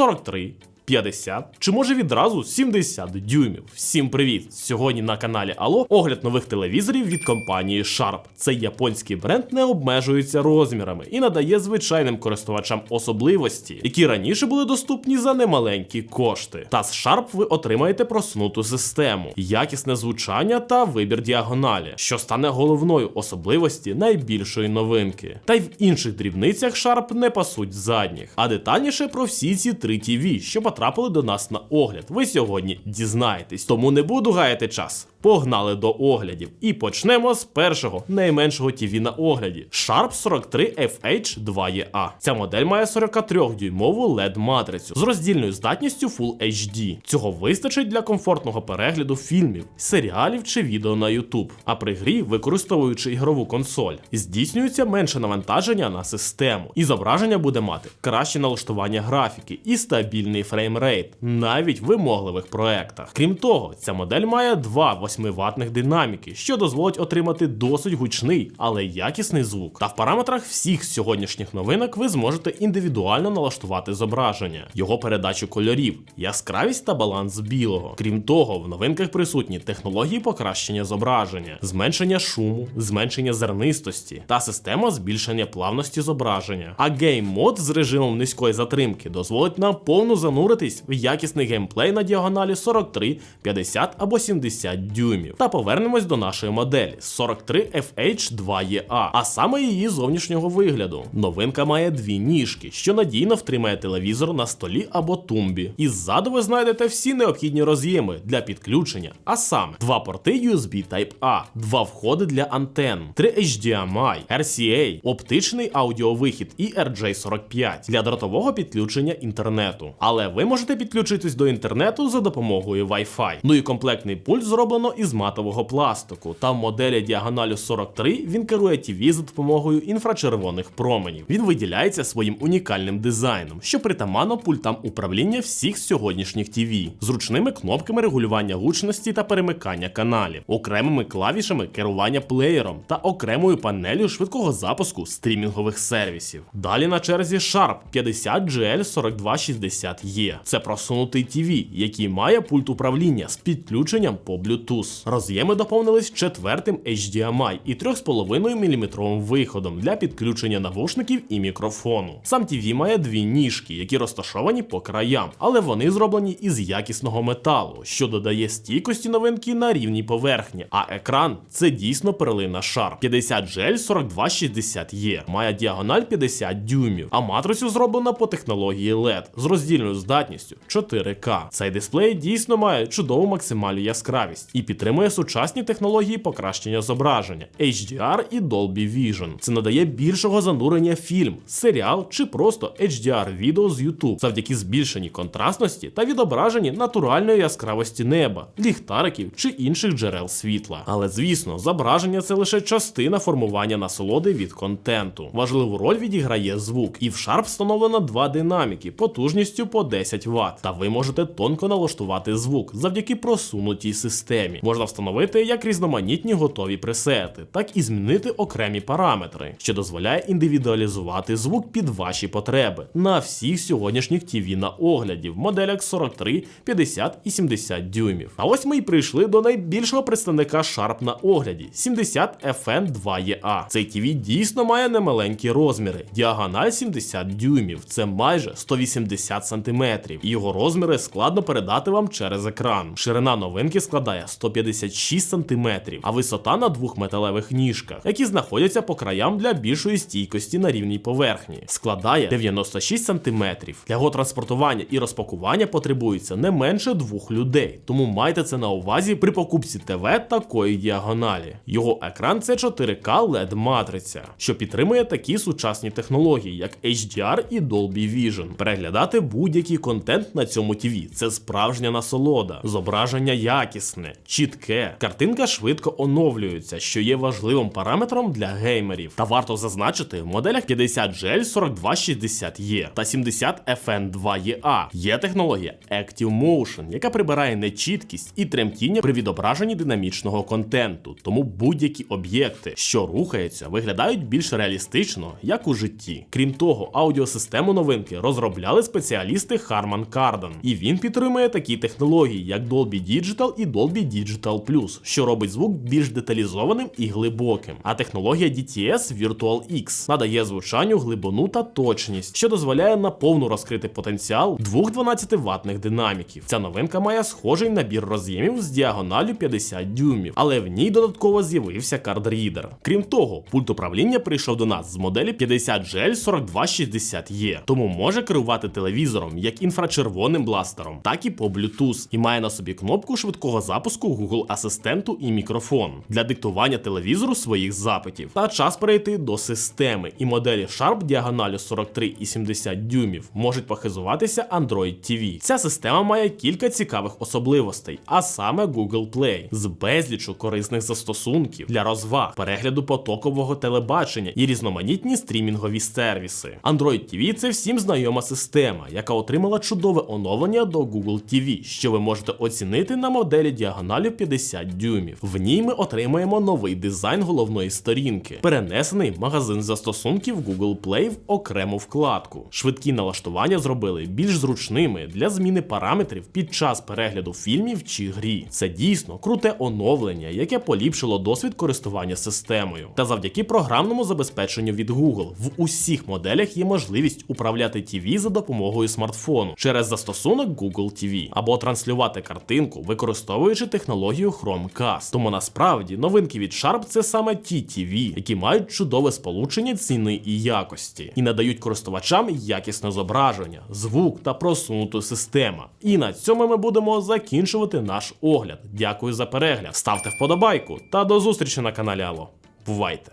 43, 50 чи може відразу 70 дюймів. Всім привіт! Сьогодні на каналі Алло огляд нових телевізорів від компанії Sharp. Цей японський бренд не обмежується розмірами і надає звичайним користувачам особливості, які раніше були доступні за немаленькі кошти. Та з Sharp ви отримаєте просунуту систему, якісне звучання та вибір діагоналі, що стане головною особливості найбільшої новинки. Та й в інших дрібницях Sharp не пасуть задніх. А детальніше про всі ці три TV, що потрапили до нас на огляд. Ви сьогодні дізнаєтесь. Тому не буду гаяти час. Погнали до оглядів. І почнемо з першого найменшого TV на огляді Sharp 43 FH2EA. Ця модель має 43-дюймову LED матрицю з роздільною здатністю Full HD. Цього вистачить для комфортного перегляду фільмів, серіалів чи відео на YouTube. А при грі, використовуючи ігрову консоль, здійснюється менше навантаження на систему, і зображення буде мати краще налаштування графіки і стабільний фреймрейт, навіть в вимогливих проектах. Крім того, ця модель має два 8-ваттних динаміки, що дозволить отримати досить гучний, але якісний звук. Та в параметрах всіх сьогоднішніх новинок ви зможете індивідуально налаштувати зображення, його передачу кольорів, яскравість та баланс білого. Крім того, в новинках присутні технології покращення зображення, зменшення шуму, зменшення зернистості та система збільшення плавності зображення. А гейм-мод з режимом низької затримки дозволить нам повну зануритись в якісний геймплей на діагоналі 43, 50 або 70 дюймів. Та повернемось до нашої моделі 43 FH2EA, а саме її зовнішнього вигляду. Новинка має дві ніжки, що надійно втримає телевізор на столі або тумбі. І ззаду ви знайдете всі необхідні роз'єми для підключення, а саме два порти USB Type-A, два входи для антенн, 3 HDMI, RCA, оптичний аудіовихід і RJ45 для дротового підключення інтернету. Але ви можете підключитись до інтернету за допомогою Wi-Fi. Ну і комплектний пульт зроблено із матового пластику. Та в моделі діагоналю 43 він керує TV за допомогою інфрачервоних променів. Він виділяється своїм унікальним дизайном, що притаманно пультам управління всіх сьогоднішніх TV, зручними кнопками регулювання гучності та перемикання каналів, окремими клавішами керування плеєром та окремою панелью швидкого запуску стрімінгових сервісів. Далі на черзі Sharp 50GL4260E. Це просунутий TV, який має пульт управління з підключенням по Bluetooth. Роз'єми доповнились четвертим HDMI і 3,5 мм виходом для підключення навушників і мікрофону. Сам TV має дві ніжки, які розташовані по краям, але вони зроблені із якісного металу, що додає стійкості новинки на рівній поверхні. А екран це дійсно перлина Sharp. 50 GL 4260E має діагональ 50 дюймів, а матрицю зроблена по технології LED з роздільною здатністю 4К. Цей дисплей дійсно має чудову максимальну яскравість і підтримує сучасні технології покращення зображення HDR і Dolby Vision. Це надає більшого занурення фільм, серіал чи просто HDR відео з YouTube завдяки збільшеній контрастності та відображенні натуральної яскравості неба, ліхтариків чи інших джерел світла. Але звісно, зображення це лише частина формування насолоди від контенту. Важливу роль відіграє звук, і в Sharp встановлено два динаміки потужністю по 10 Вт. Та ви можете тонко налаштувати звук завдяки просунутій системі. Можна встановити як різноманітні готові пресети, так і змінити окремі параметри, що дозволяє індивідуалізувати звук під ваші потреби на всіх сьогоднішніх TV на огляді в моделях 43, 50 і 70 дюймів. А ось ми й прийшли до найбільшого представника Sharp на огляді 70 FN2EA. Цей TV дійсно має немаленькі розміри, діагональ 70 дюймів, це майже 180 см. Його розміри складно передати вам через екран. Ширина новинки складає 156 см, а висота на двох металевих ніжках, які знаходяться по краям для більшої стійкості на рівній поверхні, складає 96 см. Для його транспортування і розпакування потребується не менше двох людей, тому майте це на увазі при покупці ТВ такої діагоналі. Його екран це 4К LED матриця, що підтримує такі сучасні технології, як HDR і Dolby Vision. Переглядати будь-який контент на цьому ТВ це справжня насолода, зображення якісне, чітке. Картинка швидко оновлюється, що є важливим параметром для геймерів. Та варто зазначити, в моделях 50 GL 4260E та 70 FN2EA є технологія Active Motion, яка прибирає нечіткість і тремтіння при відображенні динамічного контенту. Тому будь-які об'єкти, що рухаються, виглядають більш реалістично, як у житті. Крім того, аудіосистему новинки розробляли спеціалісти Harman Kardon, і він підтримує такі технології, як Dolby Digital і Dolby Digital Plus, що робить звук більш деталізованим і глибоким. А технологія DTS Virtual X надає звучанню глибину та точність, що дозволяє наповну розкрити потенціал двох 12 ватних динаміків. Ця новинка має схожий набір роз'ємів з діагоналю 50 дюймів, але в ній додатково з'явився кардрідер. Крім того, пульт управління прийшов до нас з моделі 50GL 4260E, тому може керувати телевізором як інфрачервоним бластером, так і по Bluetooth, і має на собі кнопку швидкого запуску Google асистенту і мікрофон для диктування телевізору своїх запитів. Та час перейти до системи, і моделі Sharp діагоналю 43 і 70 дюймів можуть похизуватися Android TV. Ця система має кілька цікавих особливостей, а саме Google Play з безлічу корисних застосунків для розваг, перегляду потокового телебачення і різноманітні стрімінгові сервіси. Android TV – це всім знайома система, яка отримала чудове оновлення до Google TV, що ви можете оцінити на моделі діагоналю 50 дюймів. В ній ми отримаємо новий дизайн головної сторінки, перенесений магазин застосунків Google Play в окрему вкладку. Швидкі налаштування зробили більш зручними для зміни параметрів під час перегляду фільмів чи грі. Це дійсно круте оновлення, яке поліпшило досвід користування системою. Та завдяки програмному забезпеченню від Google в усіх моделях є можливість управляти TV за допомогою смартфону через застосунок Google TV або транслювати картинку, використовуючи технологію Chromecast. Тому насправді новинки від Sharp це саме ті TV, які мають чудове сполучення ціни і якості, і надають користувачам якісне зображення, звук та просунуту систему. І на цьому ми будемо закінчувати наш огляд. Дякую за перегляд. Ставте вподобайку та до зустрічі на каналі Алло. Бувайте!